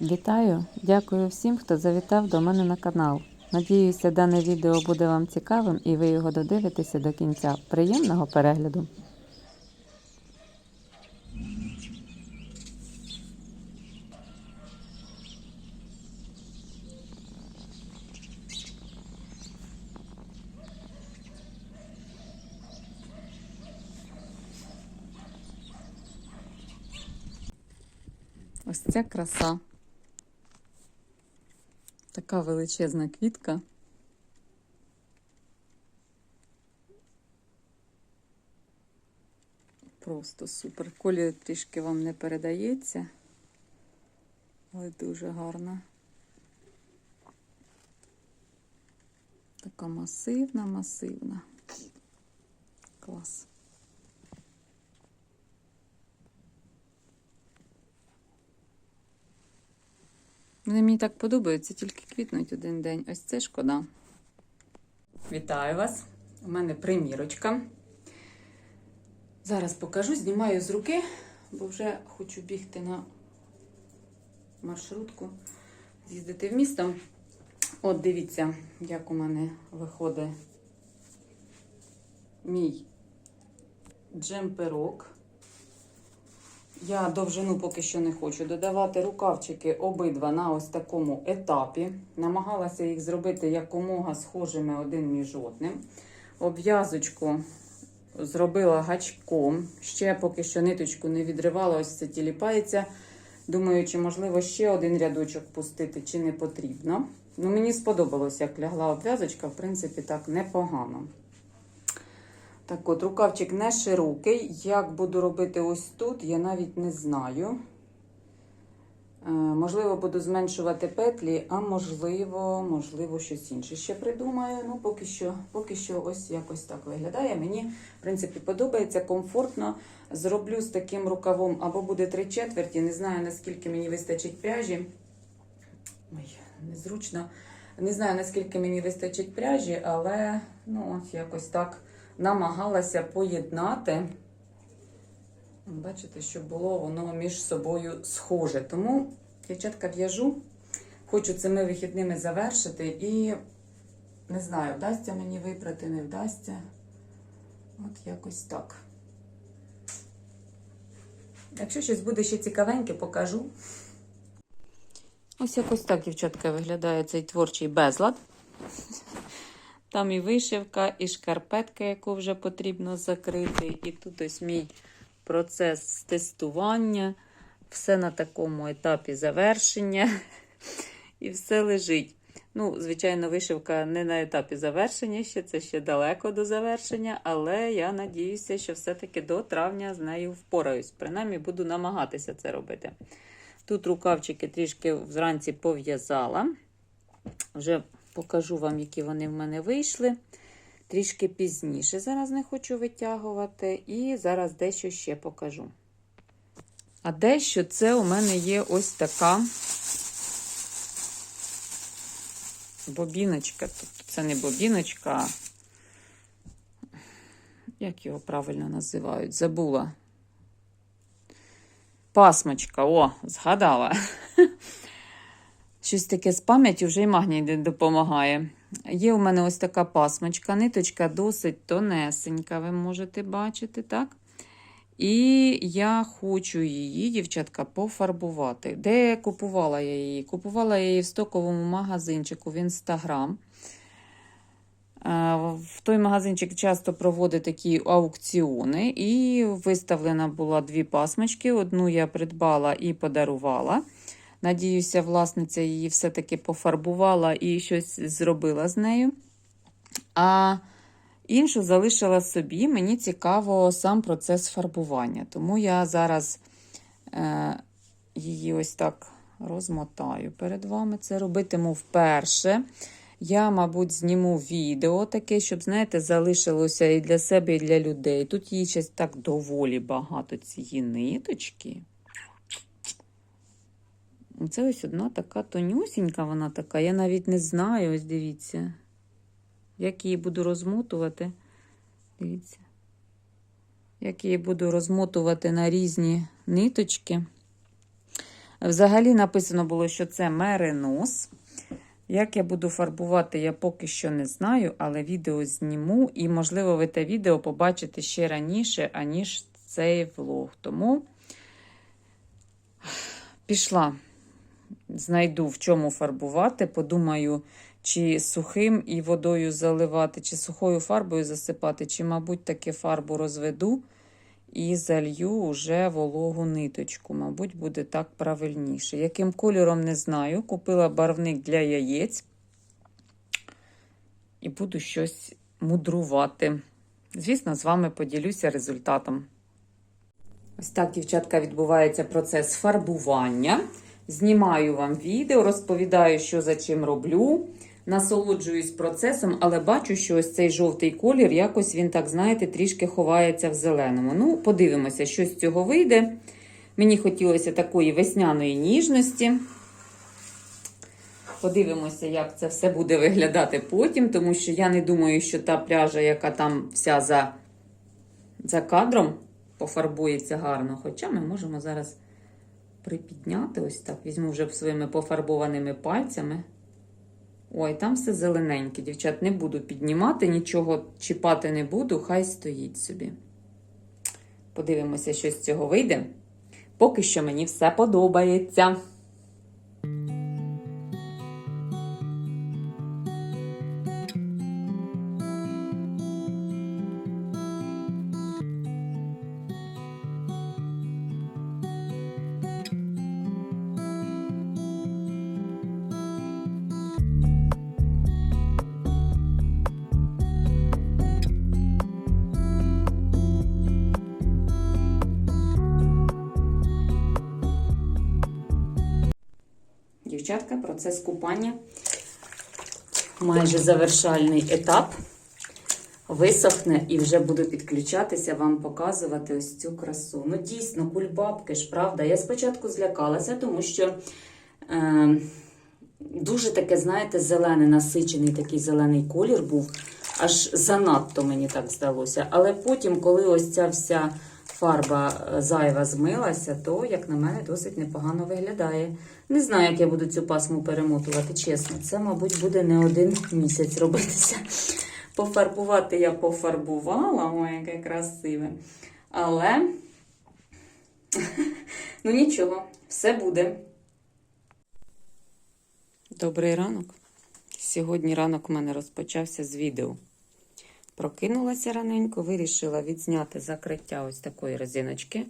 Вітаю! Дякую всім, хто завітав до мене на канал. Надіюся, дане відео буде вам цікавим і ви його додивитеся до кінця. Приємного перегляду! Ось ця краса. Така величезна квітка. Просто супер. Колір трішки вам не передається, але дуже гарна. Така масивна, масивна. Клас. Вони мені так подобаються, тільки квітнуть один день. Ось це шкода. Вітаю вас! У мене примірочка. Зараз покажу, знімаю з руки, бо вже хочу бігти на маршрутку, з'їздити в місто. От дивіться, як у мене виходить мій джемперок. Я довжину поки що не хочу додавати рукавчики обидва на ось такому етапі. Намагалася їх зробити якомога схожими один між одним. Обв'язочку зробила гачком. Ще поки що ниточку не відривала, ось це тіліпається. Думаю, чи можливо ще один рядочок пустити, чи не потрібно. Ну, Мені сподобалось, як лягла обв'язочка, в принципі, так непогано. Так от, рукавчик не широкий. Як буду робити ось тут, я навіть не знаю. Е, можливо, буду зменшувати петлі, а можливо, можливо, щось інше ще придумаю. Ну, поки що, поки що ось якось так виглядає. Мені, в принципі, подобається, комфортно. Зроблю з таким рукавом або буде три четверті. Не знаю, наскільки мені вистачить пряжі. Ой, незручно. Не знаю, наскільки мені вистачить пряжі, але ну, от якось так намагалася поєднати. Бачите, щоб було воно між собою схоже. Тому, дівчатка, в'яжу, хочу цими вихідними завершити і не знаю, вдасться мені вибрати, не вдасться. От якось так. Якщо щось буде ще цікавеньке, покажу. Ось якось так, дівчатка, виглядає цей творчий безлад. Там і вишивка, і шкарпетка, яку вже потрібно закрити. І тут ось мій процес тестування. Все на такому етапі завершення. І все лежить. Ну, звичайно, вишивка не на етапі завершення, ще це ще далеко до завершення, але я надіюся, що все-таки до травня з нею впораюсь. Принаймні, буду намагатися це робити. Тут рукавчики трішки вранці пов'язала. Вже покажу вам, які вони в мене вийшли. Трішки пізніше. Зараз не хочу витягувати. І зараз дещо ще покажу. А дещо це у мене є ось така бобіночка. Тобто це не бобіночка, а як його правильно називають? Забула. Пасмочка, о, згадала. Щось таке з пам'яттю вже й магній допомагає. Є у мене ось така пасмочка, ниточка досить тонесенька, ви можете бачити, так? І я хочу її, дівчатка, пофарбувати. Де купувала я її? Купувала я її в стоковому магазинчику в Інстаграм. В той магазинчик часто проводить такі аукціони, і виставлена була дві пасмочки. Одну я придбала і подарувала. Надіюся, власниця її все-таки пофарбувала і щось зробила з нею. А іншу залишила собі. Мені цікаво сам процес фарбування. Тому я зараз е, її ось так розмотаю перед вами. Це робитиму вперше. Я, мабуть, зніму відео таке, щоб, знаєте, залишилося і для себе, і для людей. Тут їй щось так доволі багато цієї ниточки. Це ось одна така тонюсінька, вона така. Я навіть не знаю, ось дивіться, як її буду розмотувати. Дивіться, як її буду розмотувати на різні ниточки. Взагалі написано було, що це меринос. Як я буду фарбувати, я поки що не знаю, але відео зніму, і, можливо, ви те відео побачите ще раніше, аніж цей влог. Тому пішла, знайду в чому фарбувати. Подумаю, чи сухим і водою заливати, чи сухою фарбою засипати, чи, мабуть, таки фарбу розведу і залью уже вологу ниточку. Мабуть, буде так правильніше. Яким кольором не знаю. Купила барвник для яєць і буду щось мудрувати. Звісно, з вами поділюся результатом. Ось так, дівчатка, відбувається процес фарбування. Знімаю вам відео, розповідаю, що за чим роблю. Насолоджуюсь процесом, але бачу, що ось цей жовтий колір, якось він, так знаєте, трішки ховається в зеленому. Ну, подивимося, що з цього вийде. Мені хотілося такої весняної ніжності. Подивимося, як це все буде виглядати потім, тому що я не думаю, що та пряжа, яка там вся за, за кадром, пофарбується гарно. Хоча ми можемо зараз припідняти ось так. Візьму вже своїми пофарбованими пальцями. Ой, там все зелененьке, дівчат, не буду піднімати, нічого чіпати не буду, хай стоїть собі. Подивимося, що з цього вийде. Поки що мені все подобається. Дівчатка, процес купання. Майже завершальний етап. Висохне і вже буду підключатися, вам показувати ось цю красу. Ну, дійсно, кульбабки ж, правда. Я спочатку злякалася, тому що е, дуже таке, знаєте, зелений, насичений такий зелений колір був. Аж занадто мені так здалося. Але потім, коли ось ця вся фарба е, зайва змилася, то, як на мене, досить непогано виглядає. Не знаю, як я буду цю пасму перемотувати, чесно. Це, мабуть, буде не один місяць робитися. Пофарбувати я пофарбувала, ой, яке красиве. Але, ну нічого, все буде. Добрий ранок. Сьогодні ранок у мене розпочався з відео. Прокинулася раненько, вирішила відзняти закриття ось такої резиночки.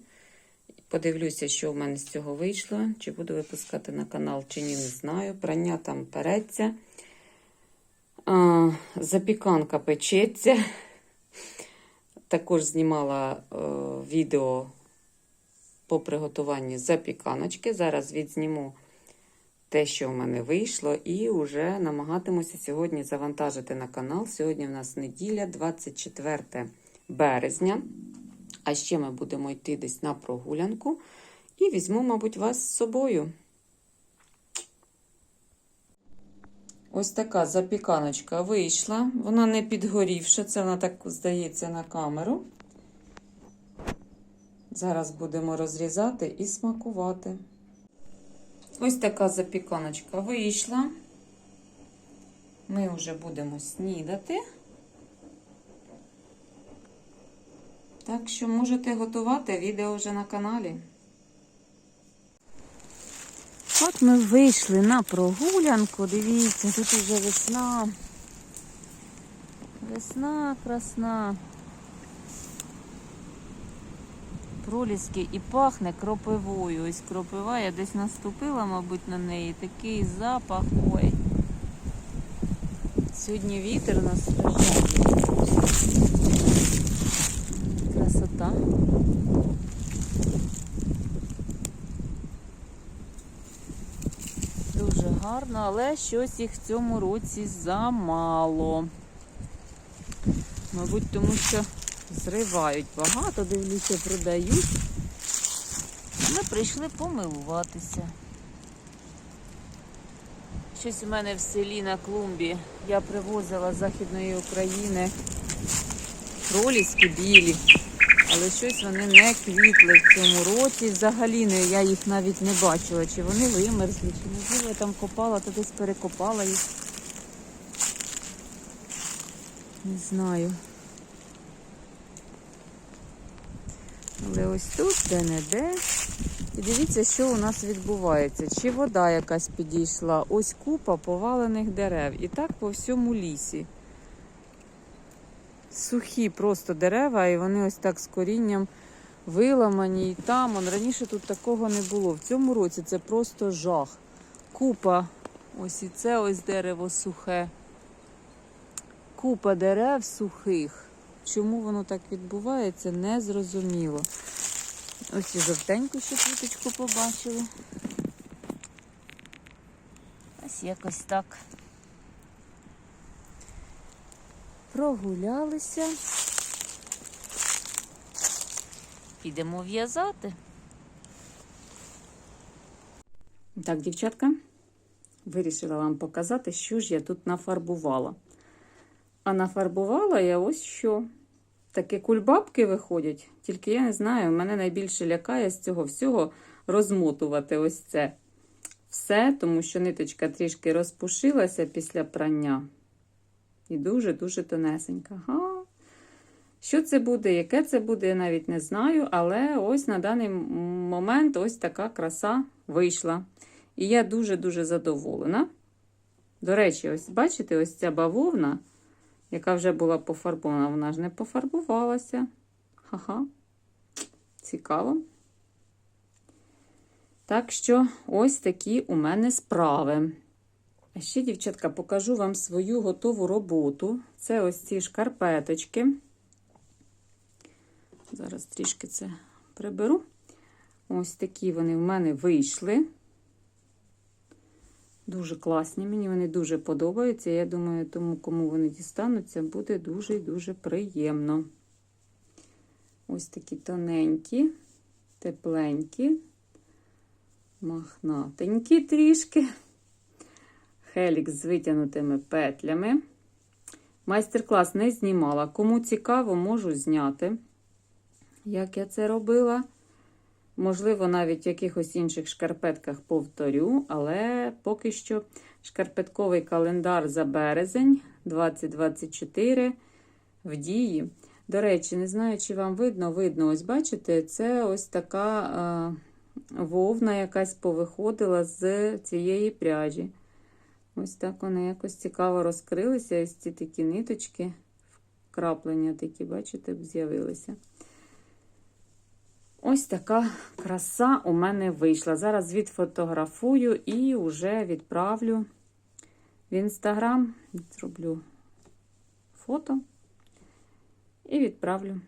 Подивлюся, що в мене з цього вийшло. Чи буду випускати на канал, чи ні, не знаю. Прання там переться. А, запіканка печеться. Також знімала е, відео по приготуванні запіканочки. Зараз відзніму те, що в мене вийшло, і вже намагатимуся сьогодні завантажити на канал. Сьогодні в нас неділя, 24 березня. А ще ми будемо йти десь на прогулянку. І візьму, мабуть, вас з собою. Ось така запіканочка вийшла. Вона не підгорівша, це вона так здається на камеру. Зараз будемо розрізати і смакувати. Ось така запіканочка вийшла. Ми вже будемо снідати. Так що можете готувати відео вже на каналі. От ми вийшли на прогулянку. Дивіться, тут вже весна. Весна красна. Проліски і пахне кропивою. Ось кропива, я десь наступила, мабуть, на неї. Такий запах. Ой. Сьогодні вітер у нас. Красота. Дуже гарно, але щось їх в цьому році замало. Мабуть, тому що зривають багато, дивлюся, продають. Ми прийшли помилуватися. Щось у мене в селі на клумбі. Я привозила з Західної України проліски білі. Але щось вони не квітли в цьому році. Взагалі не, я їх навіть не бачила. Чи вони вимерзли, чи можливо я там копала, то десь перекопала їх. Не знаю. Але ось тут, де-не-де. І дивіться, що у нас відбувається. Чи вода якась підійшла? Ось купа повалених дерев. І так по всьому лісі. Сухі просто дерева, і вони ось так з корінням виламані. І там, он, раніше тут такого не було. В цьому році це просто жах. Купа, ось і це ось дерево сухе. Купа дерев сухих. Чому воно так відбувається, не зрозуміло. Ось і жовтеньку ще квіточку побачили. Ось якось так. Прогулялися. Підемо в'язати. Так, дівчатка, вирішила вам показати, що ж я тут нафарбувала. А нафарбувала я ось що. Такі кульбабки виходять, тільки я не знаю, мене найбільше лякає з цього всього розмотувати ось це все, тому що ниточка трішки розпушилася після прання. І дуже-дуже тонесенька. Ага. Що це буде, яке це буде, я навіть не знаю, але ось на даний момент ось така краса вийшла. І я дуже-дуже задоволена. До речі, ось бачите, ось ця бавовна яка вже була пофарбована, вона ж не пофарбувалася. Ха-ха. Цікаво. Так що, ось такі у мене справи. А ще, дівчатка, покажу вам свою готову роботу. Це ось ці шкарпеточки. Зараз трішки це приберу. Ось такі вони в мене вийшли. Дуже класні, мені вони дуже подобаються. Я думаю, тому, кому вони дістануться, буде дуже і дуже приємно. Ось такі тоненькі, тепленькі, махнатенькі трішки. Хелік з витягнутими петлями. Майстер-клас не знімала. Кому цікаво, можу зняти, як я це робила. Можливо, навіть в якихось інших шкарпетках повторю, але поки що шкарпетковий календар за березень 2024 в дії. До речі, не знаю, чи вам видно, видно, ось бачите, це ось така е, вовна якась повиходила з цієї пряжі. Ось так вони якось цікаво розкрилися. Ось ці такі ниточки, вкраплення такі, бачите, з'явилися. Ось така краса у мене вийшла. Зараз відфотографую і вже відправлю в інстаграм. Зроблю фото і відправлю.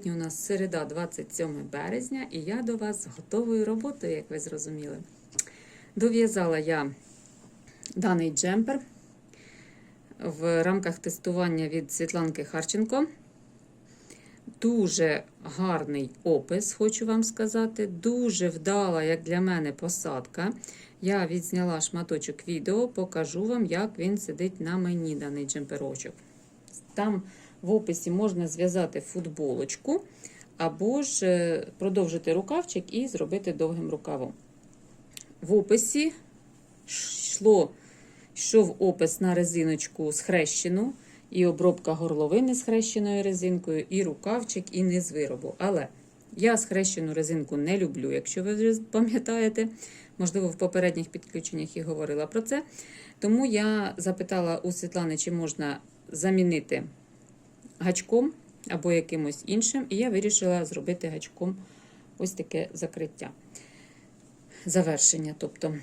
Сьогодні у нас середа, 27 березня, і я до вас з готовою роботою, як ви зрозуміли. Дов'язала я даний джемпер в рамках тестування від Світланки Харченко. Дуже гарний опис, хочу вам сказати. Дуже вдала, як для мене, посадка. Я відзняла шматочок відео, покажу вам, як він сидить на мені, даний джемперочок. Там в описі можна зв'язати футболочку, або ж е, продовжити рукавчик і зробити довгим рукавом. В описі йшло, йшов опис на резиночку схрещену, і обробка горловини з хрещеною резинкою, і рукавчик, і низ виробу. Але я схрещену резинку не люблю, якщо ви пам'ятаєте. Можливо, в попередніх підключеннях і говорила про це. Тому я запитала у Світлани, чи можна замінити гачком або якимось іншим, і я вирішила зробити гачком ось таке закриття. Завершення. Тобто,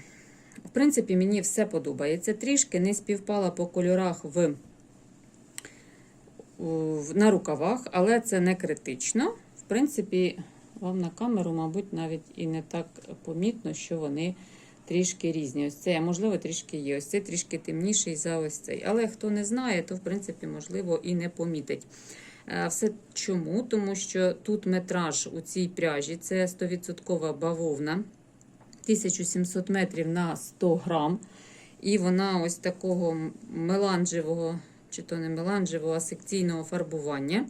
в принципі, мені все подобається. Трішки не співпала по кольорах в, в- на рукавах, але це не критично. В принципі, вам на камеру, мабуть, навіть і не так помітно, що вони трішки різні. Ось це, можливо, трішки є. Ось цей трішки темніший за ось цей. Але хто не знає, то в принципі, можливо, і не помітить. Все чому? Тому що тут метраж у цій пряжі це 100% бавовна, 1700 метрів на 100 грам. І вона ось такого меланжевого, чи то не меланжевого, а секційного фарбування.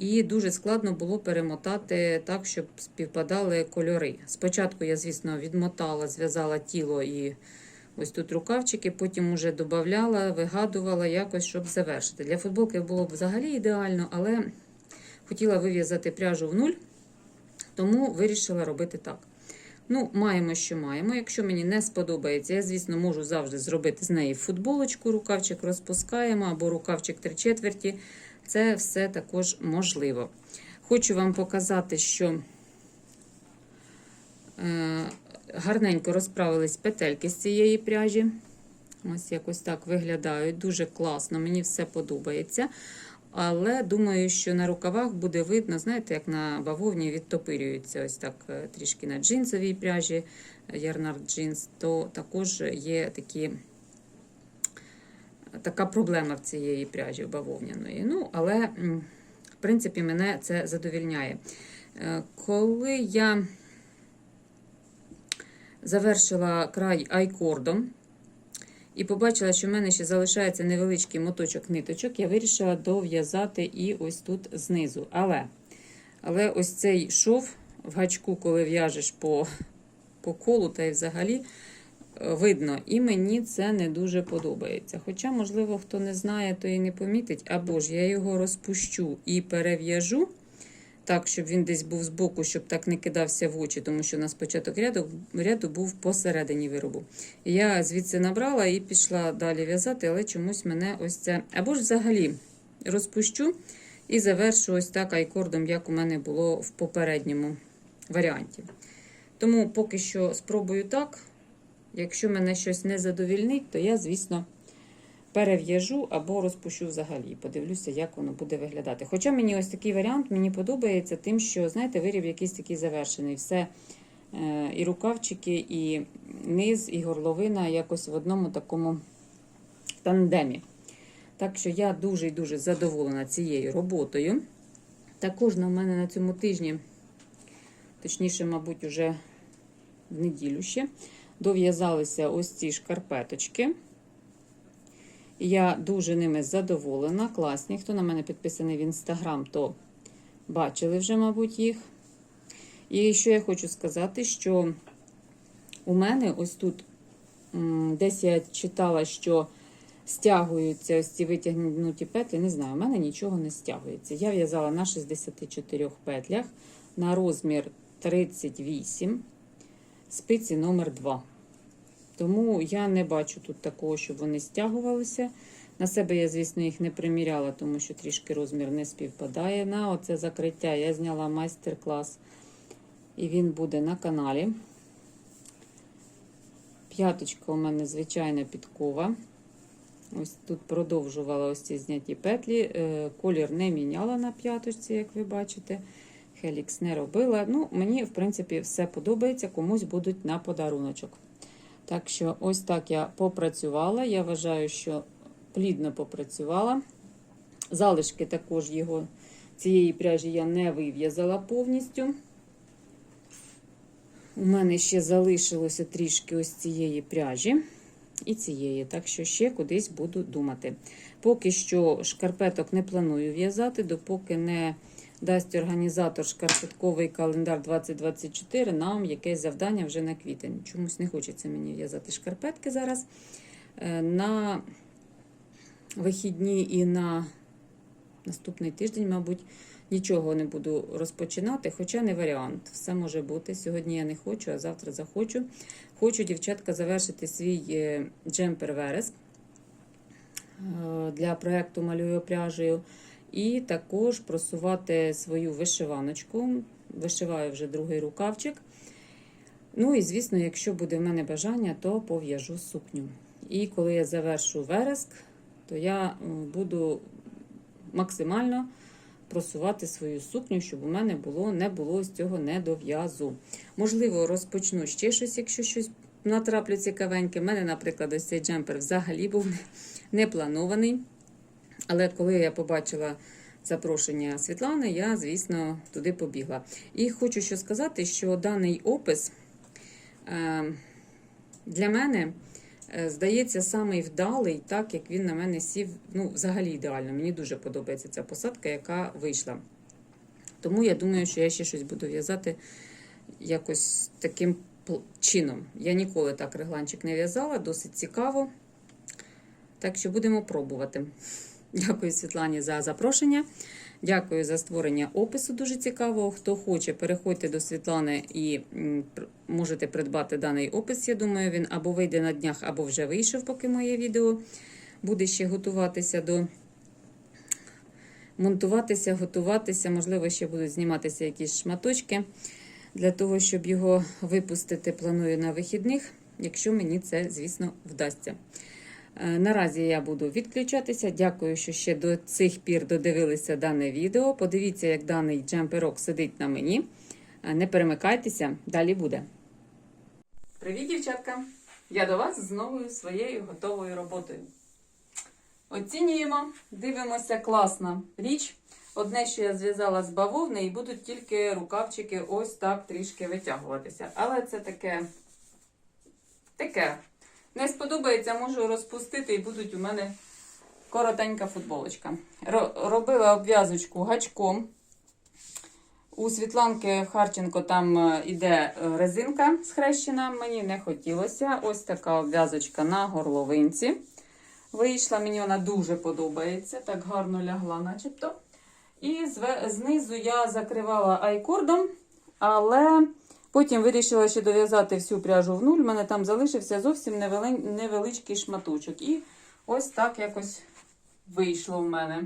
І дуже складно було перемотати так, щоб співпадали кольори. Спочатку я, звісно, відмотала, зв'язала тіло і ось тут рукавчики, потім уже додавала, вигадувала якось, щоб завершити. Для футболки було б взагалі ідеально, але хотіла вив'язати пряжу в нуль, тому вирішила робити так. Ну, маємо, що маємо. Якщо мені не сподобається, я, звісно, можу завжди зробити з неї футболочку, рукавчик розпускаємо або рукавчик три четверті. Це все також можливо. Хочу вам показати, що е, гарненько розправились петельки з цієї пряжі. Ось якось так виглядають. Дуже класно, мені все подобається. Але думаю, що на рукавах буде видно, знаєте, як на бавовні відтопирюються ось так е, трішки на джинсовій пряжі, Ярнард джинс, то також є такі, така проблема в цієї пряжі бавовняної. Ну, але, в принципі, мене це задовільняє. Е, Коли я завершила край айкордом, і побачила, що в мене ще залишається невеличкий моточок ниточок, я вирішила дов'язати і ось тут знизу. Але але ось цей шов в гачку, коли в'яжеш по, по колу та й взагалі видно. І мені це не дуже подобається. Хоча, можливо, хто не знає, то і не помітить, або ж я його розпущу і перев'яжу. Так, щоб він десь був збоку, щоб так не кидався в очі, тому що у нас початок ряду, ряду був посередині виробу. Я звідси набрала і пішла далі в'язати, але чомусь мене ось це. Або ж взагалі розпущу і завершу ось так айкордом, як у мене було в попередньому варіанті. Тому поки що спробую так. Якщо мене щось не задовільнить, то я, звісно, перев'яжу або розпущу взагалі. Подивлюся, як воно буде виглядати. Хоча мені ось такий варіант мені подобається, тим, що, знаєте, виріб якийсь такий завершений. Все е, і рукавчики, і низ, і горловина якось в одному такому тандемі. Так що я дуже і дуже задоволена цією роботою. Також на мене на цьому тижні, точніше, мабуть, уже в неділю ще, дов'язалися ось ці шкарпеточки. Я дуже ними задоволена, класні. Хто на мене підписаний в інстаграм, то бачили вже, мабуть, їх. І що я хочу сказати, що у мене ось тут десь я читала, що стягуються ось ці витягнуті петлі. Не знаю, у мене нічого не стягується. Я в'язала на 64 петлях на розмір 38, спиці номер 2. Тому я не бачу тут такого, щоб вони стягувалися. На себе я, звісно, їх не приміряла, тому що трішки розмір не співпадає. На оце закриття я зняла майстер-клас, і він буде на каналі. П'яточка у мене звичайна підкова. Ось тут продовжувала ось ці зняті петлі. Е, Колір не міняла на п'яточці, як ви бачите. Хелікс не робила. Ну, Мені, в принципі, все подобається, комусь будуть на подаруночок. Так що, ось так я попрацювала. Я вважаю, що плідно попрацювала. Залишки також його цієї пряжі я не вив'язала повністю. У мене ще залишилося трішки ось цієї пряжі. і цієї. Так що ще кудись буду думати. Поки що шкарпеток не планую в'язати, допоки не дасть організатор шкарпетковий календар 2024 нам якесь завдання вже на квітень. Чомусь не хочеться мені в'язати шкарпетки зараз. Е, На вихідні і на наступний тиждень, мабуть, нічого не буду розпочинати, хоча не варіант. Все може бути. Сьогодні я не хочу, а завтра захочу. Хочу, дівчатка, завершити свій е, джемпер вереск е, для проєкту Малюю пряжею. І також просувати свою вишиваночку. Вишиваю вже другий рукавчик. Ну і, звісно, якщо буде в мене бажання, то пов'яжу сукню. І коли я завершу вереск, то я е, буду максимально просувати свою сукню, щоб у мене було, не було з цього недов'язу. Можливо, розпочну ще щось, якщо щось натраплю цікавеньке. У мене, наприклад, ось цей джемпер взагалі був не- планований. Але коли я побачила запрошення Світлани, я, звісно, туди побігла. І хочу що сказати, що даний опис е, для мене е, здається самий вдалий, так як він на мене сів. Ну, взагалі ідеально. Мені дуже подобається ця посадка, яка вийшла. Тому я думаю, що я ще щось буду в'язати якось таким чином. Я ніколи так регланчик не в'язала, досить цікаво. Так що будемо пробувати. Дякую Світлані за запрошення. Дякую за створення опису. Дуже цікавого. Хто хоче, переходьте до Світлани і можете придбати даний опис. Я думаю, він або вийде на днях, або вже вийшов, поки моє відео буде ще готуватися до монтуватися, готуватися. Можливо, ще будуть зніматися якісь шматочки. Для того, щоб його випустити, планую на вихідних, якщо мені це, звісно, вдасться. Е, Наразі я буду відключатися. Дякую, що ще до цих пір додивилися дане відео. Подивіться, як даний джемперок сидить на мені. Е, Не перемикайтеся, далі буде. Привіт, дівчатка! Я до вас з новою своєю готовою роботою. Оцінюємо, дивимося, класна річ. Одне, що я зв'язала з бавовни, і будуть тільки рукавчики ось так трішки витягуватися. Але це таке. Таке. Не сподобається, можу розпустити, і будуть у мене коротенька футболочка. Робила обв'язочку гачком. У Світланки Харченко там е, іде е, резинка схрещена. Мені не хотілося. Ось така обв'язочка на горловинці. Вийшла, мені вона дуже подобається. Так гарно лягла, начебто. І знизу я закривала айкордом, але потім вирішила ще дов'язати всю пряжу в нуль. У мене там залишився зовсім невеличкий шматочок. І ось так якось вийшло в мене.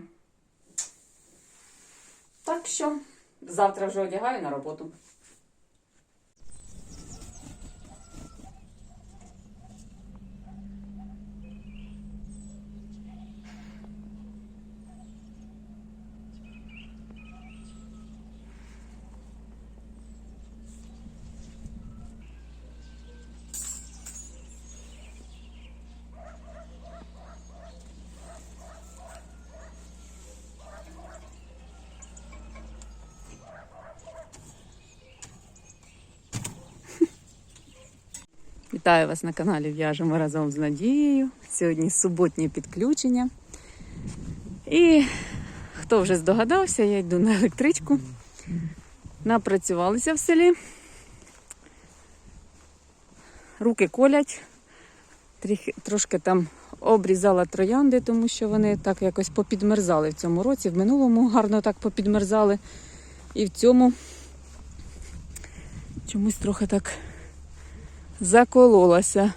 Так що завтра вже одягаю на роботу. Вітаю вас на каналі В'яжемо разом з Надією. Сьогодні суботнє підключення. І хто вже здогадався, я йду на електричку. Напрацювалися в селі. Руки колять. Трошки там обрізала троянди, тому що вони так якось попідмерзали в цьому році. В минулому гарно так попідмерзали. І в цьому чомусь трохи так закололася.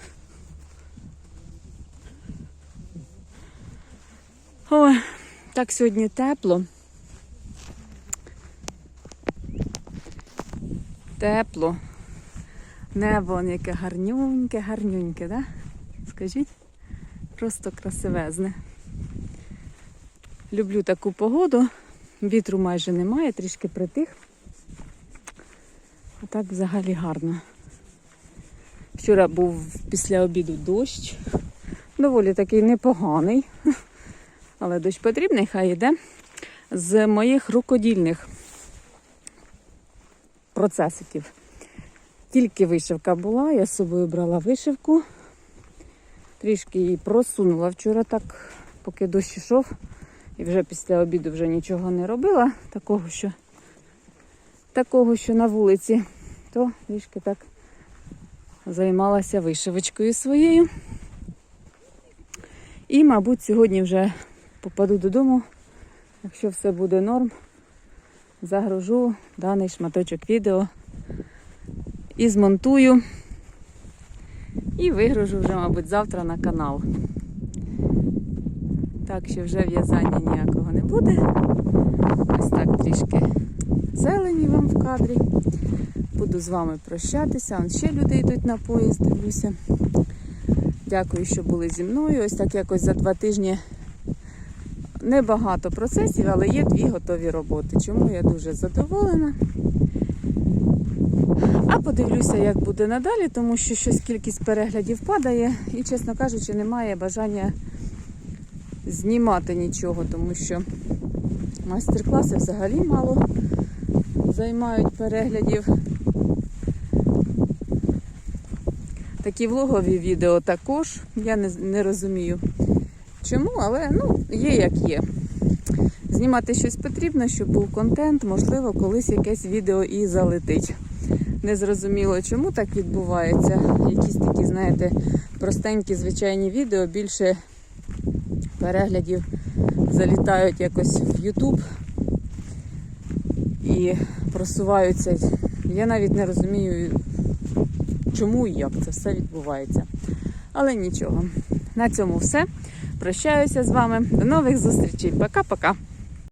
Ой, так сьогодні тепло. Тепло. Небо яке гарнюньке, гарнюньке, да? Скажіть? Просто красивезне. Люблю таку погоду. Вітру майже немає, трішки притих. А так взагалі гарно. Вчора був після обіду дощ. Доволі такий непоганий. Але дощ потрібний, хай йде. З моїх рукодільних процесиків. Тільки вишивка була, я з собою брала вишивку. Трішки її просунула вчора так, поки дощ йшов. І вже після обіду вже нічого не робила, такого, що, такого, що на вулиці, то трішки так займалася вишивочкою своєю. І, мабуть, сьогодні вже попаду додому, якщо все буде норм, загружу даний шматочок відео і змонтую. І вигружу вже, мабуть, завтра на канал. Так що вже в'язання ніякого не буде. Ось так трішки зелені вам в кадрі. Буду з вами прощатися. Он ще люди йдуть на поїзд, дивлюся. Дякую, що були зі мною. Ось так якось за два тижні небагато процесів, але є дві готові роботи. Чому я дуже задоволена. А подивлюся, як буде надалі, тому що щось кількість переглядів падає і, чесно кажучи, немає бажання знімати нічого, тому що майстер-класи взагалі мало займають переглядів. Такі влогові відео також. Я не, не розумію чому, але ну, є як є. Знімати щось потрібно, щоб був контент, можливо, колись якесь відео і залетить. Незрозуміло, чому так відбувається. Якісь такі, знаєте, простенькі звичайні відео більше переглядів залітають якось в YouTube і просуваються. Я навіть не розумію, чому і як це все відбувається. Але нічого. На цьому все. Прощаюся з вами. До нових зустрічей. Пока-пока.